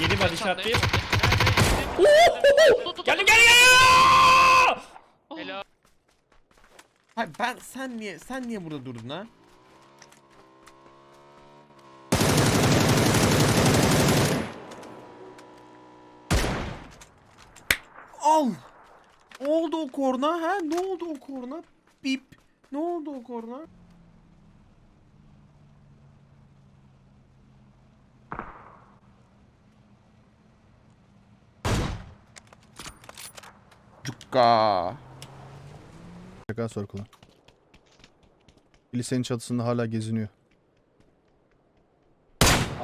Yedi body shot değil. Geldim geldim geldim. Helal. Hayır ben sen niye sen niye burada durdun ha? Al. Ne oldu o korna ha? Ne oldu o korna? Bip. Ne oldu o korna? Cukka. Tekrar Circle'a. Lisenin çatısında hala geziniyor.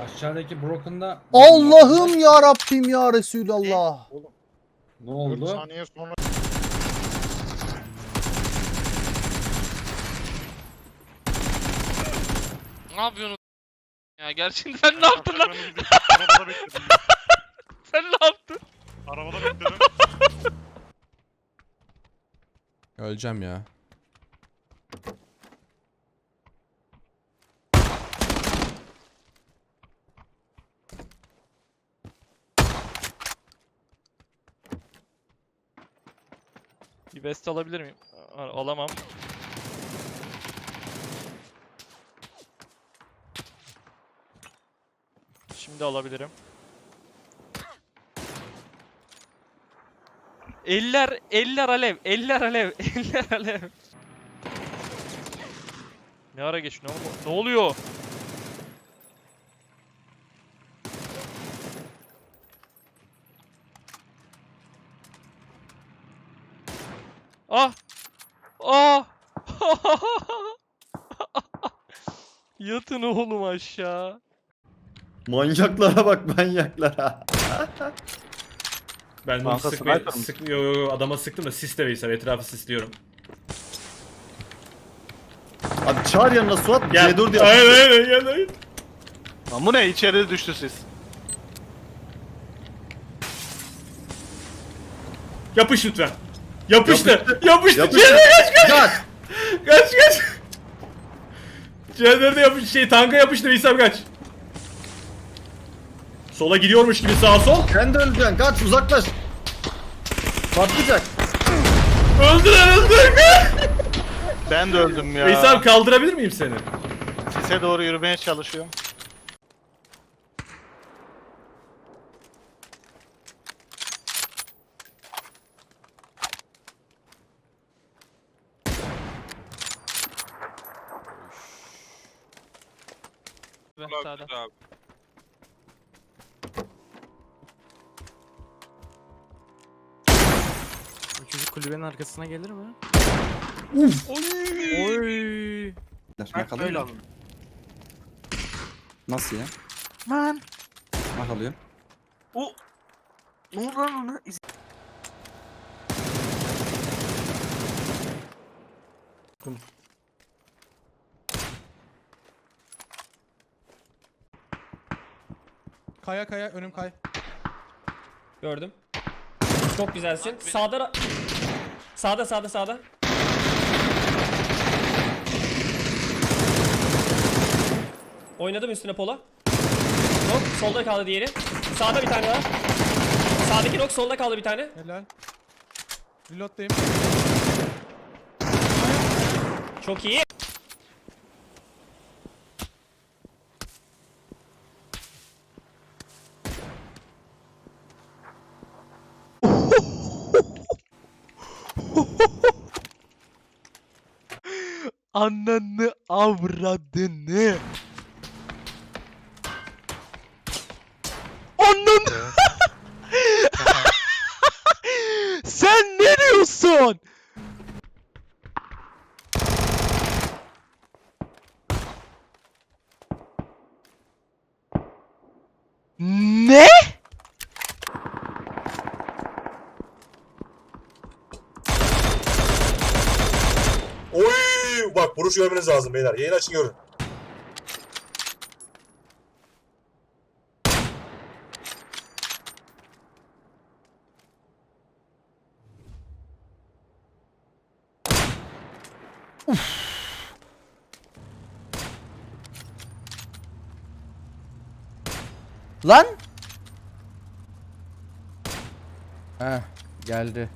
Aşağıdaki Broken'da... Allah'ım ya Rabbim ya Resulallah. Ne oldu? saniye sonra Ne yapıyorsun? Ya gerçekten sen ne yaptın lan? Arabada bekledim. Sen ne yaptın? Arabada bekledim. Öleceğim ya. Bir vest alabilir miyim? Alamam. Şimdi alabilirim. Eller, eller alev, eller alev, eller alev. Ne ara geç, ne, ol- ne oluyor? Ah! Ah! Yatın oğlum aşağı. Manyaklara bak manyaklara. Ben bunu Kanka, sıkmaya, sniper mı? sık, yo, yo, yo, adama sıktım da sisle Veysel etrafı sisliyorum. Abi çağır yanına Suat Gel. C4 yap. Aynen aynen gel aynen. Lan bu ne içeride düştü siz. Yapış lütfen. Yapıştı. Yapıştı. Yapıştı. Yapıştı. C4 Kaç. kaç kaç. C4'e yapış şey tanka yapıştı Veysel kaç. Sola gidiyormuş gibi sağa sol. Sen de öleceksin kaç uzaklaş. Patlayacak. Öldüler öldüler. Ben de öldüm ya. Veysel kaldırabilir miyim seni? Sise doğru yürümeye çalışıyorum. Sağda. Bu çocuk kulübenin arkasına gelir mi? Oy! Oy. Öyle alın. Nasıl ya? Man. Bak alıyor. Ne oldu lan ona? Kaya kaya önüm kay. Gördüm. Çok güzelsin. Sağda ra- Sağda sağda sağda. Oynadım üstüne pola. Nok solda kaldı diğeri. Sağda bir tane daha. Sağdaki nok solda kaldı bir tane. Helal. Reload'dayım. Çok iyi. Ananı avradını. Ananı. Sen ne diyorsun? Ne? Vuruş görmeniz lazım beyler. Yayın açın görün. Lan! Heh geldi.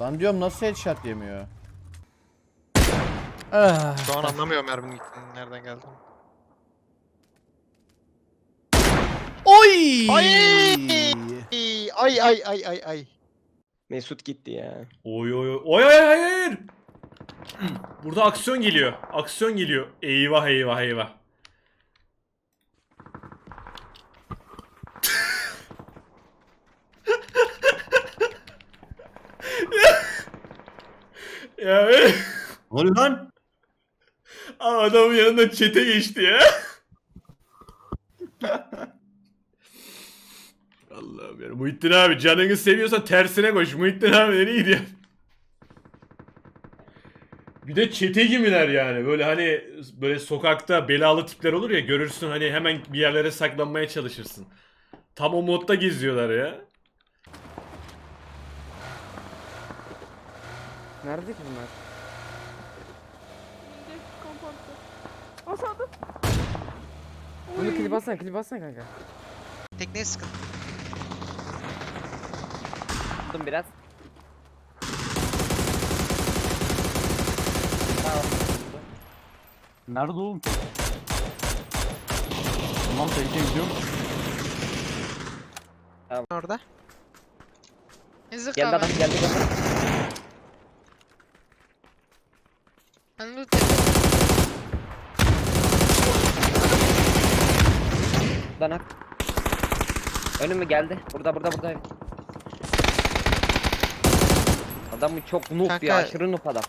Lan diyorum nasıl headshot yemiyor? Ah. Şu an anlamıyorum merminin gittiğini nereden geldi. Oy! Ay ay ay ay ay. Mesut gitti ya. Oy oy oy. Oy oy hayır hayır. Burada aksiyon geliyor. Aksiyon geliyor. Eyvah eyvah eyvah. ya Ne lan? Aa, adamın yanında çete geçti ya. Allah'ım ya. Muhittin abi canını seviyorsan tersine koş. Muhittin abi nereye gidiyorsun? Bir de çete gibiler yani. Böyle hani böyle sokakta belalı tipler olur ya görürsün hani hemen bir yerlere saklanmaya çalışırsın. Tam o modda geziyorlar ya. Nerede ki bunlar? Bunu klip alsana klip alsana kanka. Tekneye sıkın. Aldım biraz. Nerede oğlum? Tamam tekneye gidiyorum. Orada. Ezir Geldi adam geldi geldi. Ben loot Danak. Önüme geldi. Burada burada burada. Adam çok noob Kanka- ya aşırı noob adam.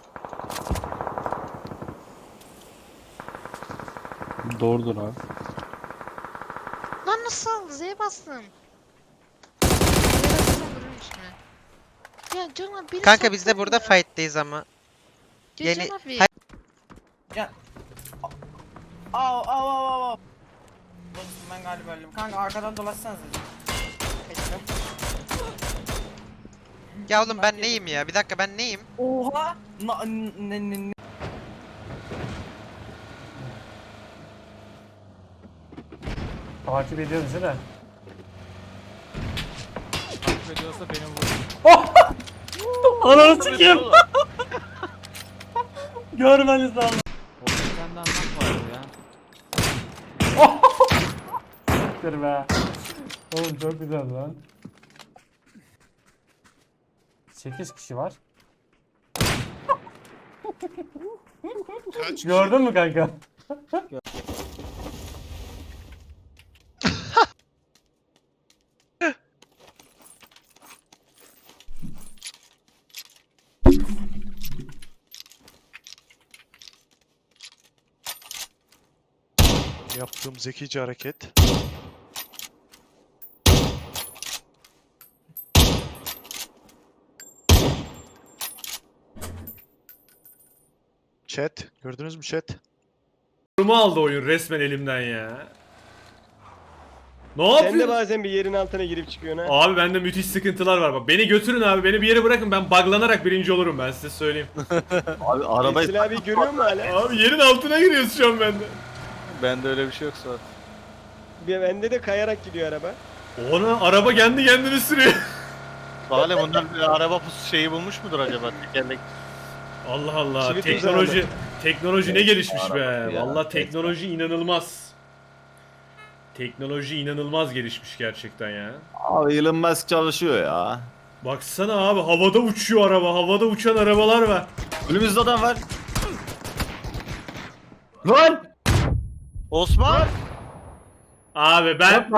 Doğrudur abi. Lan nasıl? Z'ye bastım. Z'ye? Ya Can abi beni Kanka biz de saklan burada ya. fight'teyiz ama. Ya yeni- Can abi. Au au au au au. Dostum ben galiba öldüm. Kanka arkadan dolaşsanız Ya oğlum ben neyim ya? Bir dakika ben neyim? Oha! Na, ne, ne, ne. Takip ediyoruz değil mi? Takip ediyorsa benim vur. Ananı sikeyim. Görmeniz lazım. Orada bir tane daha anlam vardı ya. Siktir be. Oğlum çok güzel lan. 8 kişi var. Gördün mü kanka? Yaptığım zekice hareket. Chat. Gördünüz mü chat? Durumu aldı oyun resmen elimden ya. Ne yapıyorsun? bazen bir yerin altına girip çıkıyorsun ha. Abi bende müthiş sıkıntılar var bak. Beni götürün abi. Beni bir yere bırakın. Ben baglanarak birinci olurum ben size söyleyeyim. Abi arabayı abi görüyor musun hala? Abi yerin altına giriyoruz şu an bende. Bende öyle bir şey yoksa. Bende de kayarak gidiyor araba. Ona araba kendi kendini sürüyor. Hala bunlar bir araba pusu şeyi bulmuş mudur acaba? Tekerlek. Allah Allah. Çivit teknoloji teknoloji ne gelişmiş be. ya. Vallahi teknoloji inanılmaz. Teknoloji inanılmaz gelişmiş gerçekten ya. Abi Elon Musk çalışıyor ya. Baksana abi havada uçuyor araba. Havada uçan arabalar var. Önümüzde adam var. Lan! Osman! Abi ben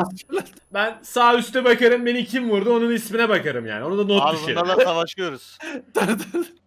ben sağ üste bakarım beni kim vurdu onun ismine bakarım yani. Onu da not Abi düşerim. bunlarla savaşıyoruz.